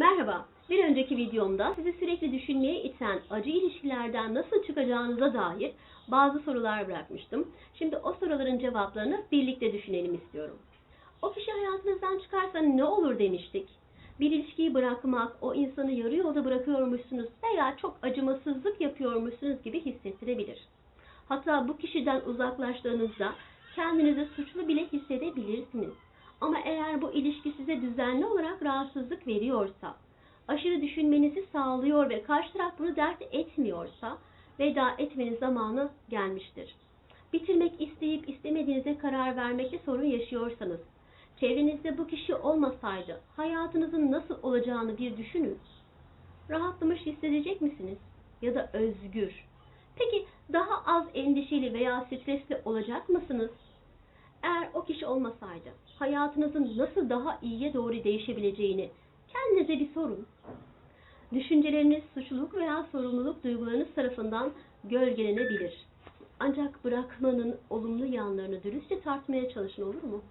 Merhaba. Bir önceki videomda sizi sürekli düşünmeye iten acı ilişkilerden nasıl çıkacağınıza dair bazı sorular bırakmıştım. Şimdi o soruların cevaplarını birlikte düşünelim istiyorum. O kişi hayatınızdan çıkarsa ne olur demiştik. Bir ilişkiyi bırakmak, o insanı yarı yolda bırakıyormuşsunuz veya çok acımasızlık yapıyormuşsunuz gibi hissettirebilir. Hatta bu kişiden uzaklaştığınızda kendinizi suçlu bile hissedebilirsiniz. İlişki size düzenli olarak rahatsızlık veriyorsa, aşırı düşünmenizi sağlıyor ve karşı taraf bunu dert etmiyorsa veda etmenin zamanı gelmiştir. Bitirmek isteyip istemediğinize karar vermekte sorun yaşıyorsanız, çevrenizde bu kişi olmasaydı hayatınızın nasıl olacağını bir düşünün. Rahatlamış hissedecek misiniz? Ya da özgür? Peki daha az endişeli veya stresli olacak mısınız? Eğer o kişi olmasaydı hayatınızın nasıl daha iyiye doğru değişebileceğini kendinize bir sorun. Düşünceleriniz suçluluk veya sorumluluk duygularınız tarafından gölgelenebilir. Ancak bırakmanın olumlu yanlarını dürüstçe tartmaya çalışın olur mu?